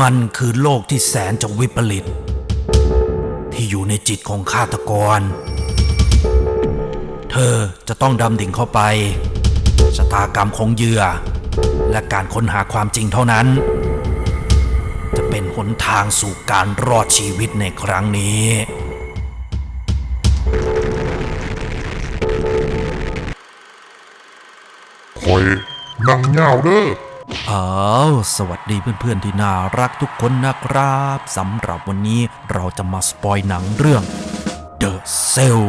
มันคือโลกที่แสนจะวิปริต ที่อยู่ในจิตของฆาตกร เธอจะต้องดำดิ่งเข้าไปชะตากรรมของเหยื่อ และการค้นหาความจริงเท่านั้น จะเป็นหนทางสู่การรอดชีวิตในครั้งนี้คอยนั่งเงาเด้อ อ้าวสวัสดีเพื่อนๆที่น่ารักทุกคนนะครับสำหรับวันนี้เราจะมาสปอยหนังเรื่อง The Cell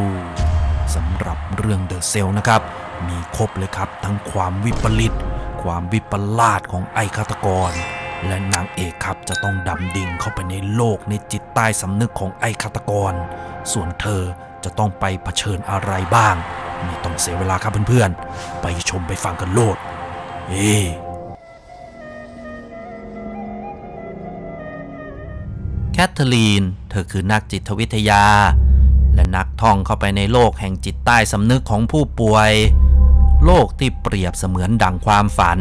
สำหรับเรื่อง The Cell นะครับ มีครบเลยครับ ทั้งความวิปริต ความวิปลาสของไอ้ฆาตกร และนางเอกครับจะต้องดำดิ่งเข้าไปในโลกในจิตใต้สำนึกของไอ้ฆาตกร ส่วนเธอจะต้องไปเผชิญอะไรบ้าง ไม่ต้องเสียเวลาครับเพื่อนๆ ไปชมไปฟังกันโลดเฮ้ แคทเธอรีน เธอคือนักจิตวิทยา และนักท่องเข้าไปในโลกแห่งจิตใต้สำนึกของผู้ป่วย โลกที่เปรียบเสมือนดังความฝัน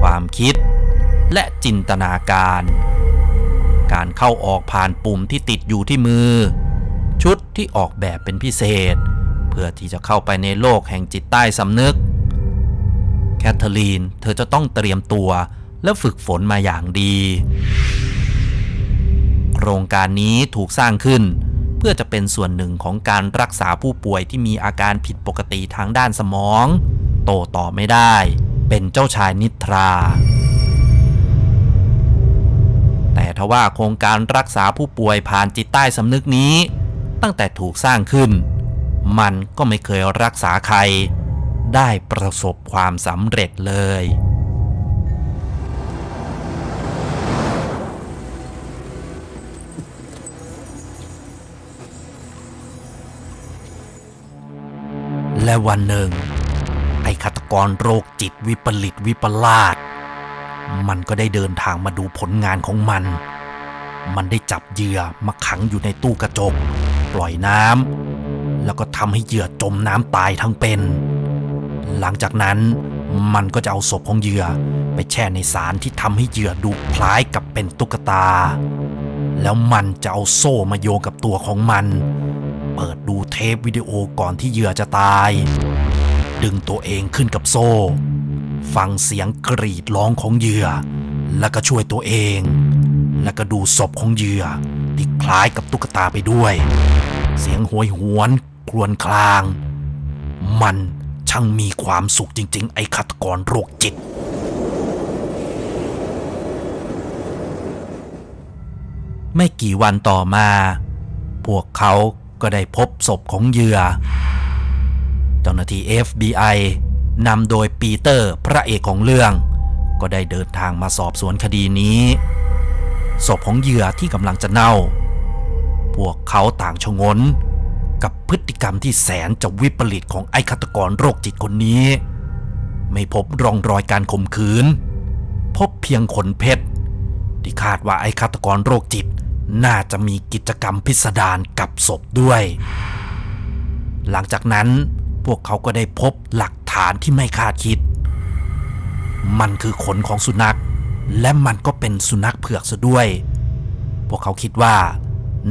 ความคิด และจินตนาการ การเข้าออกผ่านปุ่มที่ติดอยู่ที่มือ ชุดที่ออกแบบเป็นพิเศษ เพื่อที่จะเข้าไปในโลกแห่งจิตใต้สำนึก แคทเธอรีน เธอจะต้องเตรียมตัวและฝึกฝนมาอย่างดี โครงการนี้ถูกสร้างขึ้น เพื่อจะเป็นส่วนหนึ่งของการรักษาผู้ป่วยที่มีอาการผิดปกติทางด้านสมอง โตต่อไม่ได้ เป็นเจ้าชายนิทรา แต่ทว่าโครงการรักษาผู้ป่วยผ่านจิตใต้สำนึกนี้ ตั้งแต่ถูกสร้างขึ้น มันก็ไม่เคยรักษาใคร ได้ประสบความสำเร็จเลย และวันหนึ่ง ไอ้ฆาตกรโรคจิตวิปริตวิปลาสมันก็ได้เดินทางมาดูผลงานของมัน มันได้จับเหยื่อมาขังอยู่ในตู้กระจก ปล่อยน้ำแล้วก็ทำให้เหยื่อจมน้ำตายทั้งเป็น หลังจากนั้นมันก็จะเอาศพของเหยื่อไปแช่ในสารที่ทำให้เหยื่อดูคล้ายกับเป็นตุ๊กตา แล้วมันจะเอาโซ่มาโยงกับตัวของมัน เปิดดูเทปวิดีโอก่อนที่เหยื่อจะตาย ดึงตัวเองขึ้นกับโซ่ ฟังเสียงกรีดร้องของเหยื่อ แล้วก็ช่วยตัวเอง แล้วก็ดูศพของเหยื่อที่คล้ายกับตุ๊กตาไปด้วย เสียงหวยหวนครวญคราง มันช่างมีความสุขจริง ๆ ไอ้ฆาตกรโรคจิตไม่กี่วันต่อมา พวกเขา ก็ได้พบศพของเหยื่อ เจ้าหน้าที่ FBI นำโดยปีเตอร์พระเอกของเรื่อง ก็ได้เดินทางมาสอบสวนคดีนี้ ศพของเหยื่อที่กำลังจะเน่า พวกเขาต่างชงน กับพฤติกรรมที่แสนจะวิปริตของไอ้ฆาตกรโรคจิตคนนี้ ไม่พบร่องรอยการข่มขืน พบเพียงขนเพชรที่คาดว่าไอ้ฆาตกรโรคจิต น่าจะมีกิจกรรมพิสดารกับศพด้วย หลังจากนั้นพวกเขาก็ได้พบหลักฐานที่ไม่คาดคิด มันคือขนของสุนัข และมันก็เป็นสุนัขเผือกซะด้วย พวกเขาคิดว่า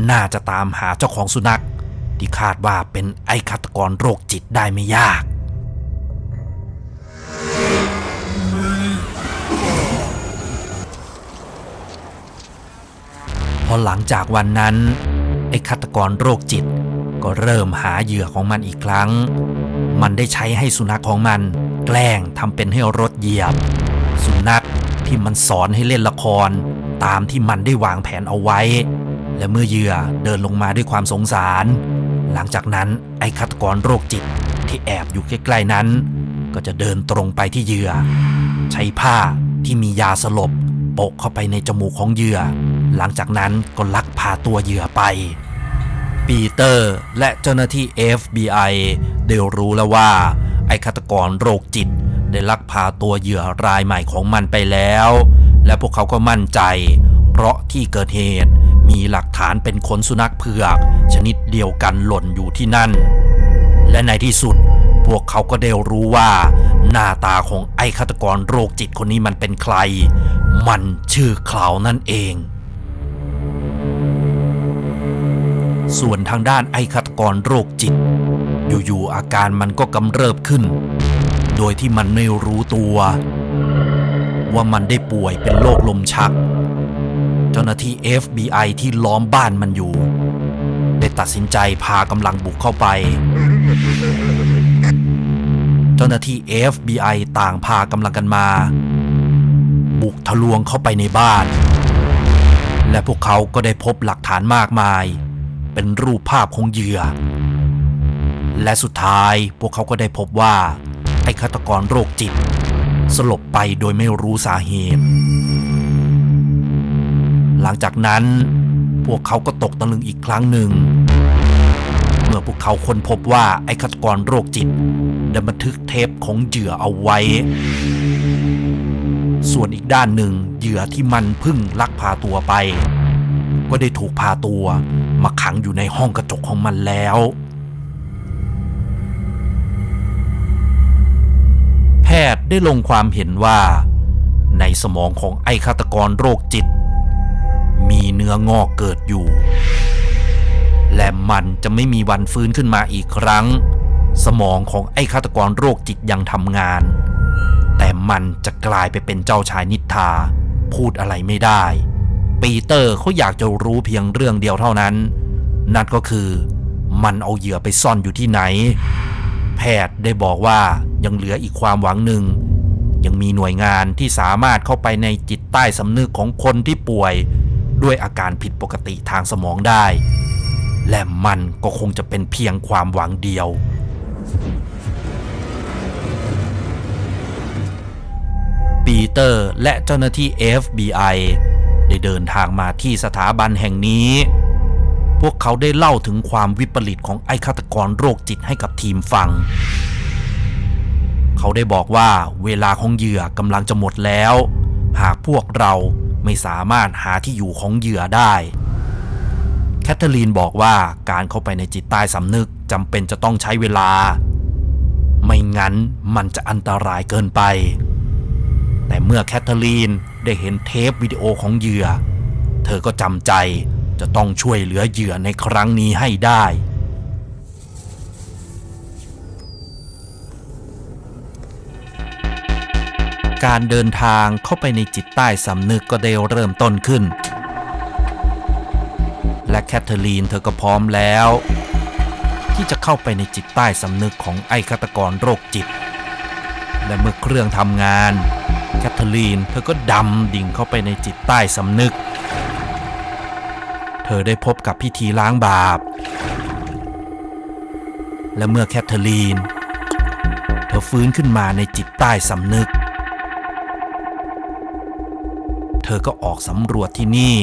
น่าจะตามหาเจ้าของสุนัข ที่คาดว่าเป็นไอ้ฆาตกรโรคจิตได้ไม่ยาก พอหลังจากวันนั้น ไอ้ฆาตกรโรคจิต ก็เริ่มหาเหยื่อของมันอีกครั้ง มันได้ใช้ให้สุนัขของมัน แกล้งทำเป็นให้รถเหยียบ สุนัขที่มันสอนให้เล่นละคร ตามที่มันได้วางแผนเอาไว้ และเมื่อเหยื่อเดินลงมาด้วยความสงสาร หลังจากนั้นไอ้ฆาตกรโรคจิตที่แอบอยู่ใกล้ๆนั้น ก็จะเดินตรงไปที่เหยื่อ ใช้ผ้าที่มียาสลบโปะเข้าไปในจมูกของเหยื่อ หลังจากนั้นก็ลักพาตัวเหยื่อไป ปีเตอร์และเจ้าหน้าที่ FBI ได้รู้แล้วว่า ไอ้ฆาตกรโรคจิต ได้ลักพาตัวเหยื่อรายใหม่ของมันไปแล้ว และพวกเขาก็มั่นใจ เพราะที่เกิดเหตุมีหลักฐานเป็นขนสุนัขเผือก ชนิดเดียวกันหล่นอยู่ที่นั่น และในที่สุดพวกเขาก็ได้รู้ว่า หน้าตาของไอ้ฆาตกรโรคจิตคนนี้มันเป็นใคร มันชื่อคลาวนั่นเอง ส่วนทางด้านไอ้ฆาตกรโรคจิต อยู่ๆอาการมันก็กำเริบขึ้น โดยที่มันไม่รู้ตัว ว่ามันได้ป่วยเป็นโรคลมชัก เจ้าหน้าที่ FBI ที่ล้อมบ้านมันอยู่ ได้ตัดสินใจพากำลังบุกเข้าไป เจ้าหน้าที่ FBI ต่างพากำลังกันมา บุกทะลวงเข้าไปในบ้านและพวกเขาก็ได้พบหลักฐานมากมาย เป็นรูปภาพของเหยื่อ และสุดท้ายพวกเขาก็ได้พบว่า ไอ้ฆาตกรโรคจิต สลบไปโดยไม่รู้สาเหตุ หลังจากนั้น พวกเขาก็ตกตะลึงอีกครั้งหนึ่ง เมื่อพวกเขาค้นพบว่าไอ้ฆาตกรโรคจิตได้บันทึกเทปของเหยื่อเอาไว้ส่วนอีกด้านหนึ่งเหยื่อที่มันพึ่งลักพาตัวไป ก็ได้ถูกพาตัว มาขังอยู่ในห้องกระจกของมันแล้ว แพทย์ได้ลงความเห็นว่า ในสมองของไอ้ฆาตกรโรคจิต มีเนื้องอกเกิดอยู่ และมันจะไม่มีวันฟื้นขึ้นมาอีกครั้ง สมองของไอ้ฆาตกรโรคจิตยังทำงาน แต่มันจะกลายไปเป็นเจ้าชายนิทราพูดอะไรไม่ได้ ปีเตอร์เขาอยากจะรู้เพียงเรื่องเดียวเท่านั้น นั่นก็คือมันเอาเหยื่อไปซ่อนอยู่ที่ไหน แพทย์ได้บอกว่ายังเหลืออีกความหวังหนึ่ง ยังมีหน่วยงานที่สามารถเข้าไปในจิตใต้สำนึกของคนที่ป่วย ด้วยอาการผิดปกติทางสมองได้ และมันก็คงจะเป็นเพียงความหวังเดียวปีเตอร์และเจ้าหน้าที่ FBI ได้เดินทางมาที่สถาบันแห่งนี้ พวกเขาได้เล่าถึงความวิปริตของไอ้ฆาตกรโรคจิตให้กับทีมฟัง เขาได้บอกว่าเวลาของเหยื่อกำลังจะหมดแล้ว หากพวกเราไม่สามารถหาที่อยู่ของเหยื่อได้แคทเธอรีนบอกว่าการเข้าไปในจิตใต้สำนึกจำเป็นจะต้องใช้เวลา ไม่งั้นมันจะอันตรายเกินไป แต่เมื่อแคทเธอรีนได้เห็นเทปวิดีโอของเหยื่อ เธอก็จำใจจะต้องช่วยเหลือเหยื่อในครั้งนี้ให้ได้ การเดินทางเข้าไปในจิตใต้สำนึกก็ได้เริ่มต้นขึ้น และแคทเธอรีนเธอก็พร้อมแล้ว ที่จะเข้าไปในจิตใต้สำนึกของไอ้ฆาตกรโรคจิต และเมื่อเครื่องทำงาน แคทเธอรีน เธอก็ดำดิ่งเข้าไปในจิตใต้สำนึก เธอได้พบกับพิธีล้างบาป และเมื่อแคทเธอรีน เธอฟื้นขึ้นมาในจิตใต้สำนึก เธอก็ออกสำรวจที่นี่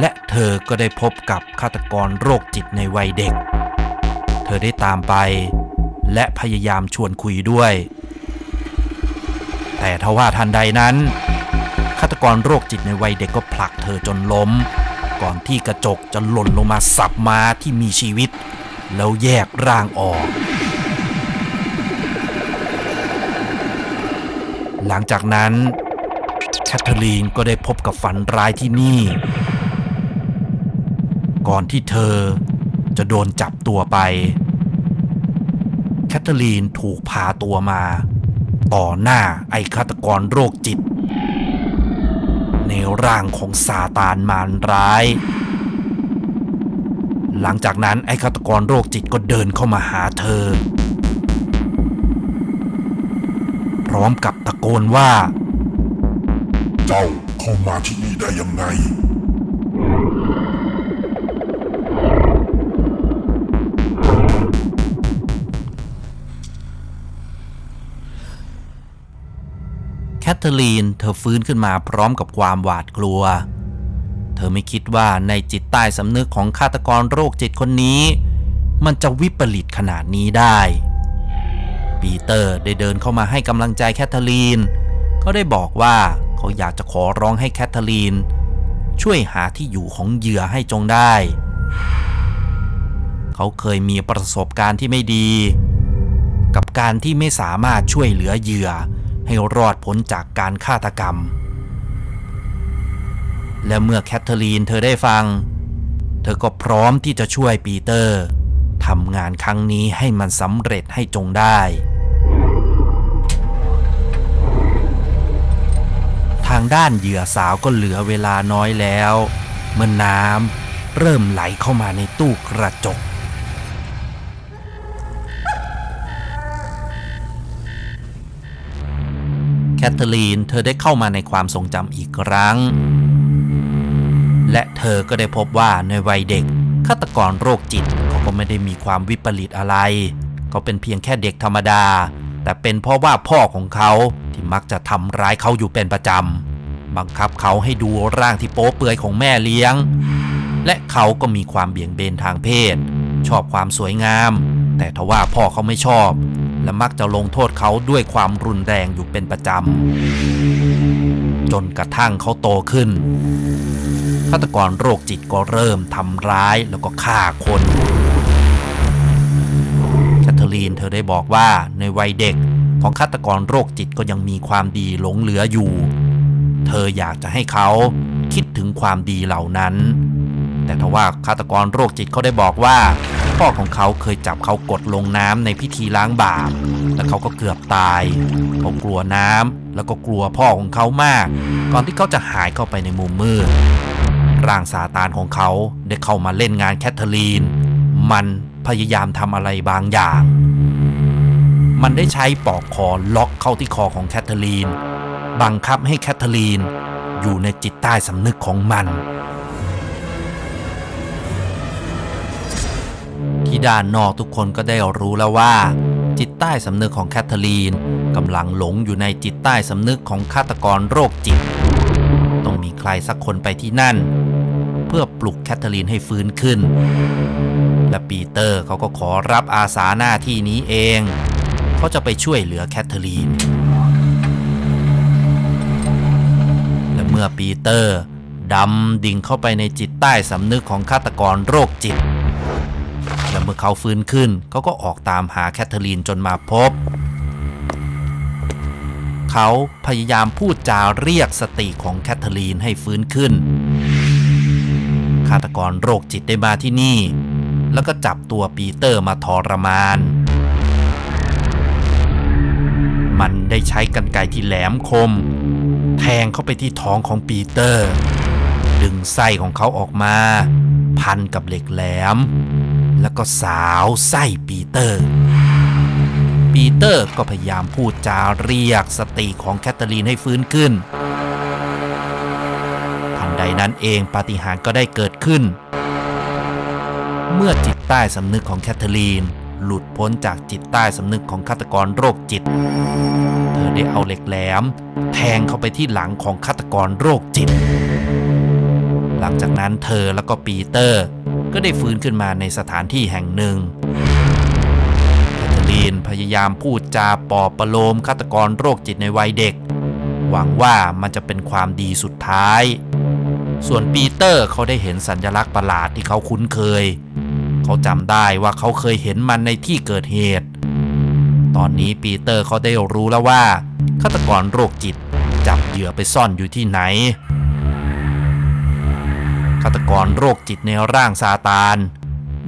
และเธอก็ได้พบกับฆาตกรโรคจิตในวัยเด็ก เธอได้ตามไป และพยายามชวนคุยด้วย แต่ทว่าทันใดนั้นฆาตกรโรคจิตในวัยเด็กก็ผลักเธอจนล้ม ก่อนที่กระจกจะหล่นลงมาสับม้าที่มีชีวิต แล้วแยกร่างออก หลังจากนั้นแคทเธอรีนก็ได้พบกับฝันร้ายที่นี่ ก่อนที่เธอจะโดนจับตัวไป คทเธอรีนถูกพาตัวมา ต่อหน้าไอ้ฆาตกรโรคจิต ในร่างของซาตานมารร้าย หลังจากนั้นไอ้ฆาตกรโรคจิตก็เดินเข้ามาหาเธอ พร้อมกับตะโกนว่า เจ้าเข้ามาที่นี่ได้ยังไง เธอรีนเธอฟื้นขึ้นมาพร้อมกับความหวาดกลัว เธอไม่คิดว่าในจิตใต้สำนึกของฆาตกรโรคจิตคนนี้ มันจะวิปริตขนาดนี้ได้ ปีเตอร์ได้เดินเข้ามาให้กำลังใจแคทเธอรีน ก็ได้บอกว่าเขาอยากจะขอร้องให้แคทเธอรีน ช่วยหาที่อยู่ของเหยื่อให้จงได้ เขาเคยมีประสบการณ์ที่ไม่ดี กับการที่ไม่สามารถช่วยเหลือเหยื่อ ให้รอดพ้นจากการฆาตกรรม และเมื่อแคทเธอรีนเธอได้ฟัง เธอก็พร้อมที่จะช่วยปีเตอร์ทำงานครั้งนี้ให้มันสำเร็จให้จงได้ทางด้านเหยื่อสาวก็เหลือเวลาน้อยแล้ว เมื่อน้ำเริ่มไหลเข้ามาในตู้กระจก คทเธอรีน เธอได้เข้ามาในความทรงจำอีกครั้ง และเธอก็ได้พบว่าในวัยเด็กฆาตกรโรคจิตเขาก็ไม่ได้มีความวิปริตอะไร เขาเป็นเพียงแค่เด็กธรรมดา แต่เป็นเพราะว่าพ่อของเขาที่มักจะทำร้ายเขาอยู่เป็นประจำบังคับเขาให้ดูร่างที่โป๊เปลือยของแม่เลี้ยง และเขาก็มีความเบี่ยงเบนทางเพศ ชอบความสวยงาม แต่ทว่าพ่อเขาไม่ชอบ และมักจะลงโทษเขาด้วยความรุนแรงอยู่เป็นประจำ จนกระทั่งเขาโตขึ้นฆาตกรโรคจิตก็เริ่มทำร้ายแล้วก็ฆ่าคนแคทเธอรีนเธอได้บอกว่าในวัยเด็กของฆาตกรโรคจิตก็ยังมีความดีหลงเหลืออยู่ เธออยากจะให้เขาคิดถึงความดีเหล่านั้น แต่ทว่าฆาตกรโรคจิตเขาได้บอกว่า พ่อของเขาเคยจับเขากดลงน้ำในพิธีล้างบาปและเขาก็เกือบตาย เขากลัวน้ำแล้วก็กลัวพ่อของเขามาก ก่อนที่เขาจะหายเข้าไปในมุมมืดร่างซาตานของเขาได้เข้ามาเล่นงานแคทเธอรีน มันพยายามทำอะไรบางอย่าง มันได้ใช้ปอกคอล็อกเข้าที่คอของแคทเธอรีน บังคับให้แคทเธอรีน อยู่ในจิตใต้สำนึกของมัน ที่ด้านนอกทุกคนก็ได้รู้แล้วว่า จิตใต้สำนึกของแคทเธอรีนกำลังหลงอยู่ในจิตใต้สำนึกของฆาตกรโรคจิต ต้องมีใครสักคนไปที่นั่น เพื่อปลุกแคทเธอรีนให้ฟื้นขึ้น และปีเตอร์เขาก็ขอรับอาสาหน้าที่นี้เอง เขาจะไปช่วยเหลือแคทเธอรีน และเมื่อปีเตอร์ดำดิ่งเข้าไปในจิตใต้สำนึกของฆาตกรโรคจิต และเมื่อเขาฟื้นขึ้น เขาก็ออกตามหาแคทเธอรีนจนมาพบ เขาพยายามพูดจาเรียกสติของแคทเธอรีนให้ฟื้นขึ้น ฆาตกรโรคจิตได้มาที่นี่ แล้วก็จับตัวปีเตอร์มาทรมาน มันได้ใช้กรรไกรที่แหลมคม แทงเข้าไปที่ท้องของปีเตอร์ ดึงไส้ของเขาออกมาพันกับเหล็กแหลม แล้วก็สาวไส้ปีเตอร์ ปีเตอร์ก็พยายามพูดจาเรียกสติของแคทเธอรีนให้ฟื้นขึ้น ทันใดนั้นเองปาฏิหาริย์ก็ได้เกิดขึ้น เมื่อจิตใต้สำนึกของแคทเธอรีน หลุดพ้นจากจิตใต้สำนึกของฆาตกรโรคจิต เธอได้เอาเหล็กแหลม แทงเข้าไปที่หลังของฆาตกรโรคจิต หลังจากนั้นเธอแล้วก็ปีเตอร์ ก็ได้ฟื้นขึ้นมาในสถานที่แห่งหนึ่งแคทเธอรีนพยายามพูดจาปลอบประโลมฆาตกรโรคจิตในวัยเด็ก หวังว่ามันจะเป็นความดีสุดท้าย ส่วนปีเตอร์เขาได้เห็นสัญลักษณ์ประหลาดที่เขาคุ้นเคย เขาจำได้ว่าเขาเคยเห็นมันในที่เกิดเหตุ ตอนนี้ปีเตอร์เขาได้รู้แล้วว่าฆาตกรโรคจิตจับเหยื่อไปซ่อนอยู่ที่ไหน ฆาตกรโรคจิตในร่างซาตาน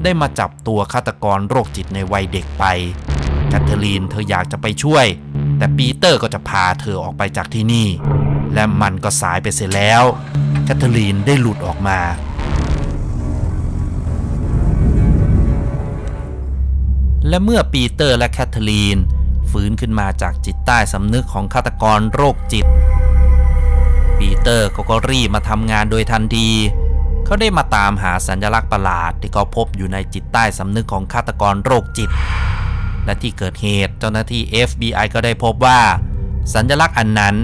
ได้มาจับตัวฆาตกรโรคจิตในวัยเด็กไปแคทเธอรีนเธออยากจะไปช่วย แต่ปีเตอร์ก็จะพาเธอออกไปจากที่นี่ และมันก็สายไปเสียแล้วแคทเธอรีนได้หลุดออกมาและเมื่อปีเตอร์และแคทเธอรีน ฟื้นขึ้นมาจากจิตใต้สำนึกของฆาตกรโรคจิต ปีเตอร์ก็ก็รีบมาทำงานโดยทันที เขาได้มาตามหาสัญลักษณ์ประหลาดที่เขาพบอยู่ในจิตใต้สำนึกของฆาตกรโรคจิต และที่เกิดเหตุเจ้าหน้าที่ FBI ก็ได้พบว่า สัญลักษณ์อันนั้น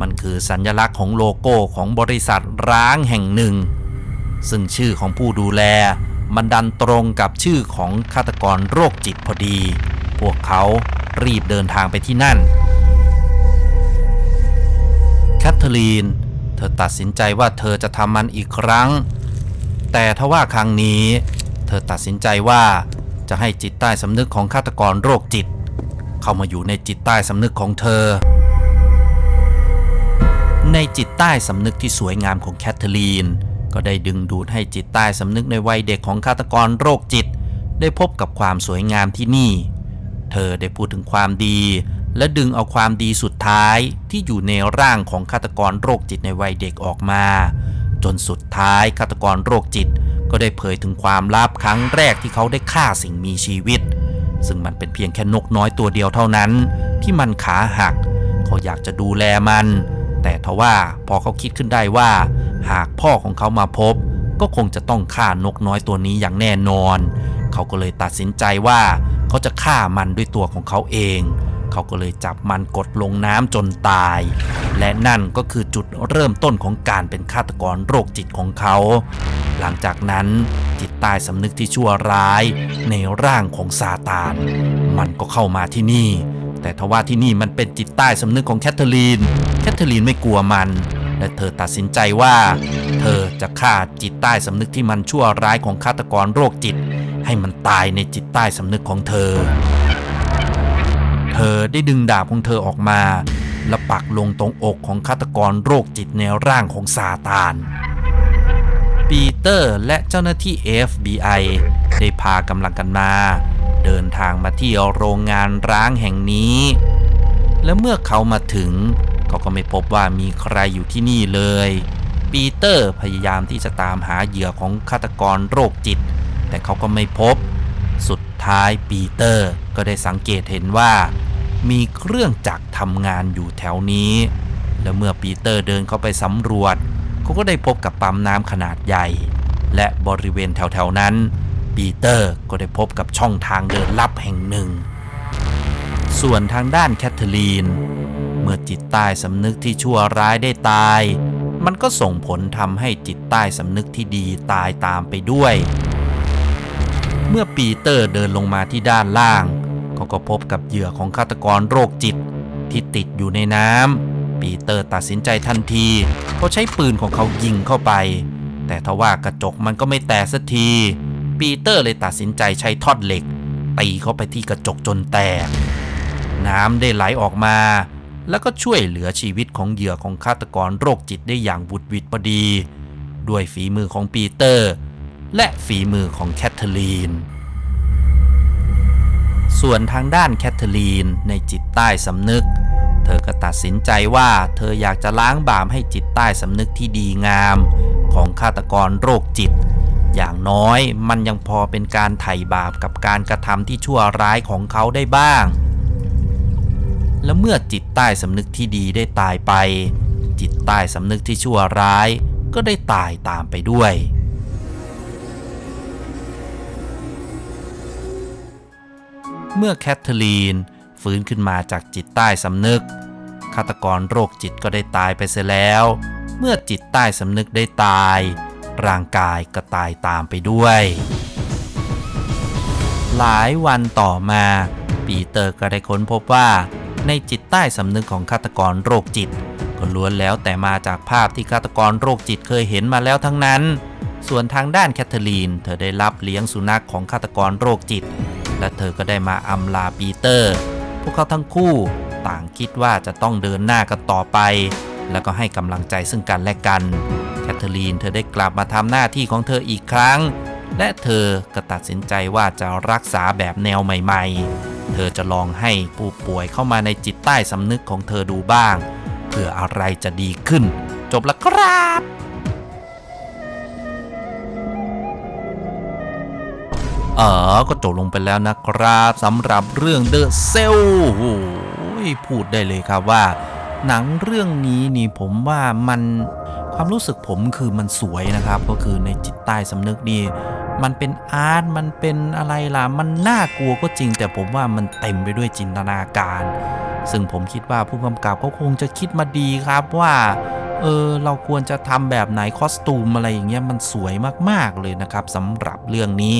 มันคือสัญลักษณ์ของโลโก้ของบริษัทร้างแห่งหนึ่ง ซึ่งชื่อของผู้ดูแล มันดันตรงกับชื่อของฆาตกรโรคจิตพอดี พวกเขารีบเดินทางไปที่นั่นแคทเธอรีน เธอตัดสินใจว่าเธอจะทำมันอีกครั้ง แต่ทว่าครั้งนี้ เธอตัดสินใจว่าจะให้จิตใต้สำนึกของฆาตกรโรคจิต เข้ามาอยู่ในจิตใต้สำนึกของเธอ ในจิตใต้สำนึกที่สวยงามของแคทเธอรีน ก็ได้ดึงดูดให้จิตใต้สำนึกในวัยเด็กของฆาตกรโรคจิต ได้พบกับความสวยงามที่นี่ เธอได้พูดถึงความดี และดึงเอาความดีสุดท้ายที่อยู่ในร่างของฆาตกรโรคจิตในวัยเด็กออกมา จนสุดท้ายฆาตกรโรคจิต ก็ได้เผยถึงความลับครั้งแรกที่เขาได้ฆ่าสิ่งมีชีวิต ซึ่งมันเป็นเพียงแค่นกน้อยตัวเดียวเท่านั้น ที่มันขาหัก เขาอยากจะดูแลมัน แต่ทว่าพอเขาคิดขึ้นได้ว่า หากพ่อของเขามาพบ ก็คงจะต้องฆ่านกน้อยตัวนี้อย่างแน่นอน เขาก็เลยตัดสินใจว่าเขาจะฆ่ามันด้วยตัวของเขาเอง เขาก็เลยจับมันกดลงน้ำจนตาย และนั่นก็คือจุดเริ่มต้นของการเป็นฆาตกรโรคจิตของเขา หลังจากนั้นจิตใต้สำนึกที่ชั่วร้าย ในร่างของซาตาน มันก็เข้ามาที่นี่ แต่ทว่าที่นี่มันเป็นจิตใต้สำนึกของแคทเธอรีน แคทเธอรีนไม่กลัวมัน และเธอตัดสินใจว่า เธอจะฆ่าจิตใต้สำนึกที่มันชั่วร้ายของฆาตกรโรคจิต ให้มันตายในจิตใต้สำนึกของเธอ อได้ดึงดาบของเธอออกมา และปักลงตรงอกของฆาตกรโรคจิตในร่างของซาตาน ปีเตอร์และเจ้าหน้าที่ FBI ได้พากำลังกันมา เดินทางมาที่โรงงานร้างแห่งนี้ และเมื่อเขามาถึงเขาก็ไม่พบว่ามีใครอยู่ที่นี่เลย ปีเตอร์พยายามที่จะตามหาเหยื่อของฆาตกรโรคจิต แต่เขาก็ไม่พบ สุดท้ายปีเตอร์ก็ได้สังเกตเห็นว่า มีเครื่องจักรทำงานอยู่แถวนี้ และเมื่อปีเตอร์เดินเข้าไปสำรวจเขาก็ได้พบกับปั๊มน้ำขนาดใหญ่ และบริเวณแถวๆนั้น ปีเตอร์ก็ได้พบกับช่องทางเดินลับแห่งหนึ่ง ส่วนทางด้านแคทเธอรีน เมื่อจิตใต้สำนึกที่ชั่วร้ายได้ตาย มันก็ส่งผลทำให้จิตใต้สำนึกที่ดีตายตามไปด้วย เมื่อปีเตอร์เดินลงมาที่ด้านล่าง เขาก็พบกับเหยื่อของฆาตกรโรคจิต ที่ติดอยู่ในน้ำปีเตอร์ตัดสินใจทันทีเขาใช้ปืนของเขายิงเข้าไป แต่ทว่ากระจกมันก็ไม่แตกสักที ปีเตอร์เลยตัดสินใจใช้ท่อนเหล็กตีเข้าไปที่กระจกจนแตก น้ำได้ไหลออกมา แล้วก็ช่วยเหลือชีวิตของเหยื่อของฆาตกรโรคจิตได้อย่างบุดหวิดพอดี ด้วยฝีมือของปีเตอร์ และฝีมือของแคทเธอรีน ส่วนทางด้านแคทเธอรีนในจิตใต้สำนึก เธอก็ตัดสินใจว่าเธออยากจะล้างบาปให้จิตใต้สำนึกที่ดีงาม ของฆาตกรโรคจิต อย่างน้อยมันยังพอเป็นการไถ่บาปกับการกระทำที่ชั่วร้ายของเขาได้บ้าง และเมื่อจิตใต้สำนึกที่ดีได้ตายไป จิตใต้สำนึกที่ชั่วร้ายก็ได้ตายตามไปด้วย เมื่อแคทเธอรีนฟื้นขึ้นมาจากจิตใต้สำนึก ฆาตกรโรคจิตก็ได้ตายไปเสียแล้ว เมื่อจิตใต้สำนึกได้ตาย ร่างกายก็ตายตามไปด้วย หลายวันต่อมา ปีเตอร์ก็ได้ค้นพบว่า ในจิตใต้สำนึกของฆาตกรโรคจิตก็ล้วนแล้วแต่มาจากภาพที่ฆาตกรโรคจิตเคยเห็นมาแล้วทั้งนั้น ส่วนทางด้านแคทเธอรีน เธอได้รับเลี้ยงสุนัขของฆาตกรโรคจิต และเธอก็ได้มาอำลาปีเตอร์ พวกเขาทั้งคู่ต่างคิดว่าจะต้องเดินหน้ากันต่อไป แล้วก็ให้กำลังใจซึ่งกันและกัน แคทเธอรีนเธอได้กลับมาทำหน้าที่ของเธออีกครั้ง และเธอก็ตัดสินใจว่าจะรักษาแบบแนวใหม่ ๆ เธอจะลองให้ผู้ป่วยเข้ามาในจิตใต้สำนึกของเธอดูบ้าง เพื่ออะไรจะดีขึ้น จบแล้วครับ เออก็จบลงไปแล้วนะครับสำหรับเรื่อง The Cell โอ้ยพูดได้เลยครับว่า หนังเรื่องนี้นี่ผมว่ามันความรู้สึกผมคือมันสวยนะครับ ก็คือในจิตใต้สำนึกนี่มันเป็นอาร์ตมันเป็นอะไรล่ะ มันน่ากลัวก็จริง แต่ผมว่ามันเต็มไปด้วยจินตนาการ ซึ่งผมคิดว่าผู้กำกับเขาคงจะคิดมาดีครับว่าเออเราควรจะทำแบบไหนคอสตูมอะไรอย่างเงี้ยมันสวยมากๆเลยนะครับสำหรับเรื่องนี้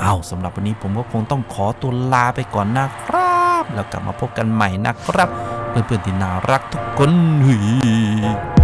เอาสำหรับวันนี้ผมก็คงต้องขอตัวลาไปก่อนนะครับ แล้วกลับมาพบกันใหม่นะครับ เพื่อนๆที่น่ารักทุกคนหุย